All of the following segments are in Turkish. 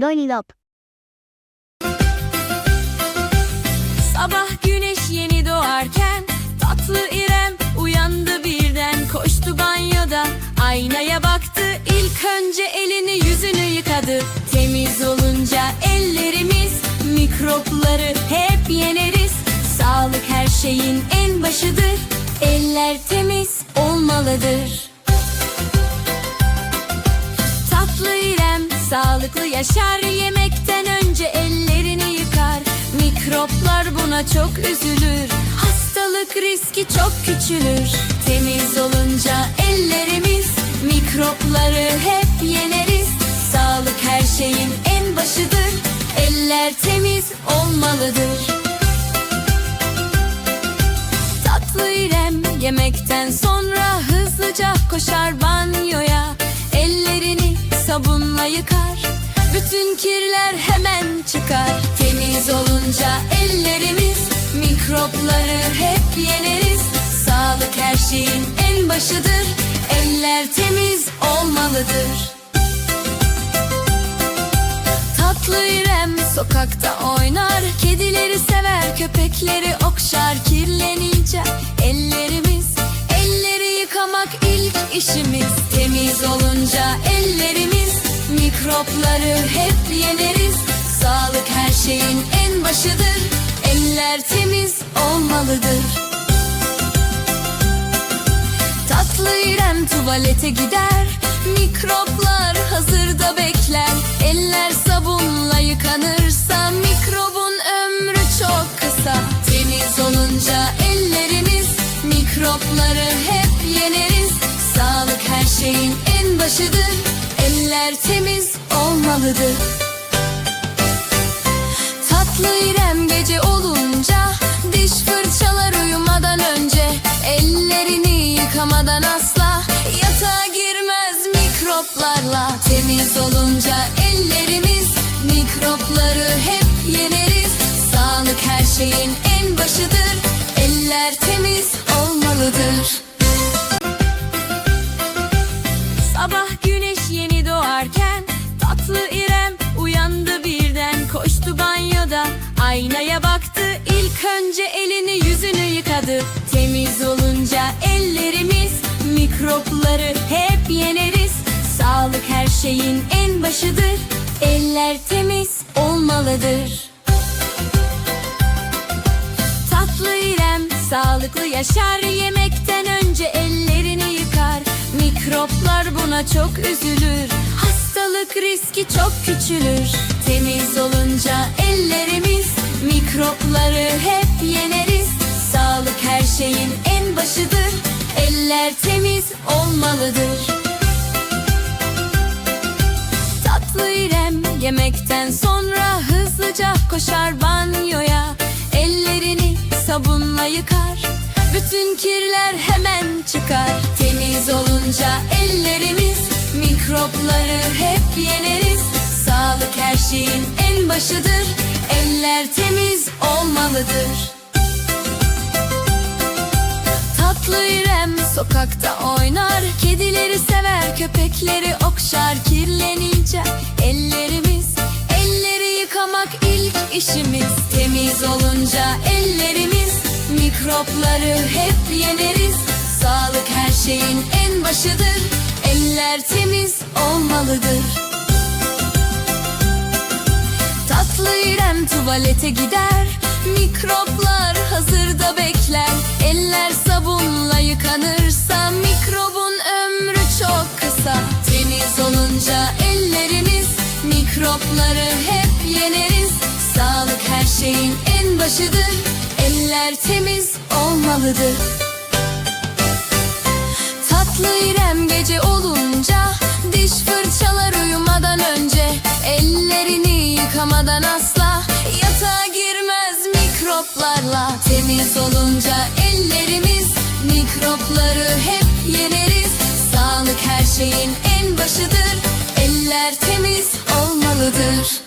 Lollipop. Sabah güneş yeni doğarken Tatlı İrem uyandı birden. Koştu banyoda aynaya baktı. İlk önce elini yüzünü yıkadı. Temiz olunca ellerimiz Mikropları hep yeneriz. Sağlık her şeyin en başıdır. Eller temiz olmalıdır sağlıklı yaşar Yemekten önce ellerini yıkar. Mikroplar buna çok üzülür. Hastalık riski çok küçülür. Temiz olunca ellerimiz Mikropları hep yeneriz. Sağlık her şeyin en başıdır. Eller temiz olmalıdır. Tatlı İrem yemekten sonra hızlıca koşar Ellerini sabunla yıkar. Bütün kirler hemen çıkar. Temiz olunca ellerimiz Mikropları hep yeneriz. Sağlık her şeyin en başıdır. Eller temiz olmalıdır. Tatlı İrem sokakta oynar. Kedileri sever köpekleri okşar. Kirlenince ellerimiz Elleri yıkamak ilk işimiz. Temiz olunca şeyin en başıdır. Eller temiz olmalıdır. Tatlı İrem tuvalete gider. Mikroplar hazırda bekler. Eller sabunla yıkanırsa Mikrobun ömrü çok kısa. Temiz olunca ellerimiz Mikropları hep yeneriz. Sağlık her şeyin en başıdır. Eller temiz olmalıdır Tatlı İrem gece olunca Diş fırçalar uyumadan önce Ellerini yıkamadan asla Yatağa girmez mikroplarla Temiz olunca aynaya baktı İlk önce elini yüzünü yıkadı. Temiz olunca ellerimiz Mikropları hep yeneriz. Sağlık her şeyin en başıdır Eller temiz olmalıdır. Tatlı İrem sağlıklı yaşar Yemekten önce ellerini yıkar. Mikroplar buna çok üzülür Hastalık riski çok küçülür. Temiz olunca ellerimiz Mikropları hep yeneriz. Sağlık her şeyin en başıdır. Eller temiz olmalıdır. Tatlı İrem yemekten sonra hızlıca koşar banyoya. Ellerini sabunla yıkar. Bütün kirler hemen çıkar. Temiz olunca ellerimiz Mikropları hep yeneriz. Sağlık her şeyin en başıdır olmalıdır. Tatlı İrem sokakta oynar. Kedileri sever köpekleri okşar. Kirlenince ellerimiz Elleri yıkamak ilk işimiz. Temiz olunca ellerimiz Mikropları hep yeneriz. Sağlık her şeyin en başıdır. Eller temiz olmalıdır Tatlı İrem tuvalete gider. Mikroplar hazırda bekler. Eller sabunla yıkanırsa Mikrobun ömrü çok kısa. Temiz olunca ellerimiz Mikropları hep yeneriz. Sağlık her şeyin en başıdır. Eller temiz olmalıdır. Tatlı İrem yıkamadan asla Yatağa girmez mikroplarla. Temiz olunca ellerimiz Mikropları hep yeneriz. Sağlık her şeyin en başıdır. Eller temiz olmalıdır.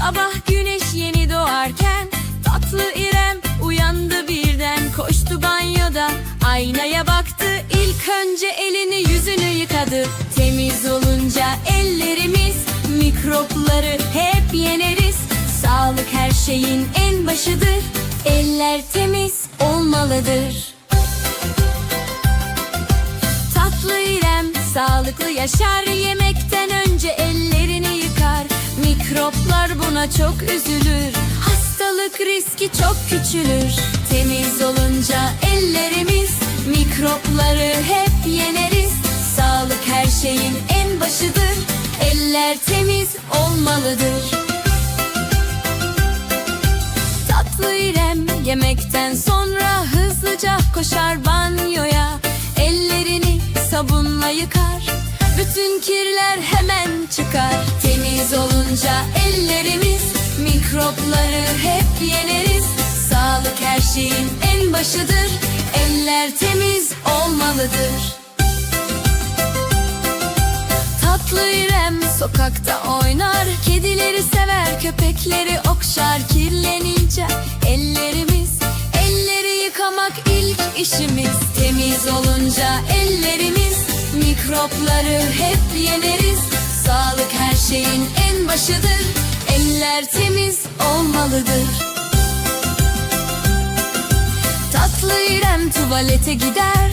Sabah güneş yeni doğarken Tatlı İrem uyandı birden. Koştu banyoda aynaya baktı. İlk önce elini yüzünü yıkadı. Temiz olunca ellerimiz Eller temiz olmalıdır. Tatlı İrem sağlıklı yaşar. Yemekten önce ellerini yıkar. Mikroplar buna çok üzülür. Hastalık riski çok küçülür. Temiz olunca ellerimiz mikropları hep yeneriz. Sağlık her şeyin en başıdır. Eller temiz olmalıdır yemekten sonra hızlıca koşar banyoya. Ellerini sabunla yıkar Bütün kirler hemen çıkar. Temiz olunca ellerimiz Mikropları hep yeneriz. Sağlık her şeyin en başıdır Eller temiz olmalıdır. Tatlı sokakta oynar. Kedileri sever köpekleri okşar. Kirlenince ellerimiz Elleri yıkamak ilk işimiz. Temiz olunca ellerimiz Mikropları hep yeneriz. Sağlık her şeyin en başıdır. Eller temiz olmalıdır Tatlı İrem tuvalete gider.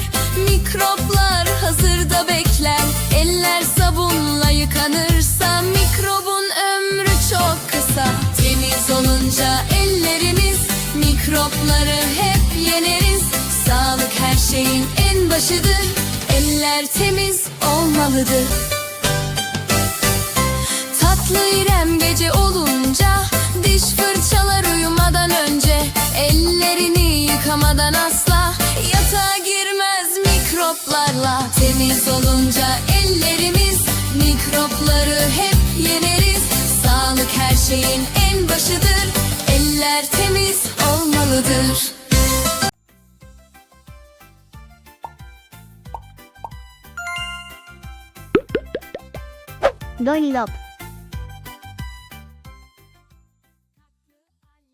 Mikroplar hazırda bekler. Eller sabunla yıkanırsa Mikrobun ömrü çok kısa. Temiz olunca ellerimiz Mikropları hep yeneriz. Sağlık her şeyin en başıdır. Eller temiz olmalıdır. Tatlı İrem gece olunca Diş fırçalar uyumadan önce Ellerini yıkamadan asla Yatağa girmez mikroplarla. Temiz olunca ellerimiz Mikropları hep yeneriz. Sağlık her şeyin en başıdır. Eller temiz olmalıdır. Lollipop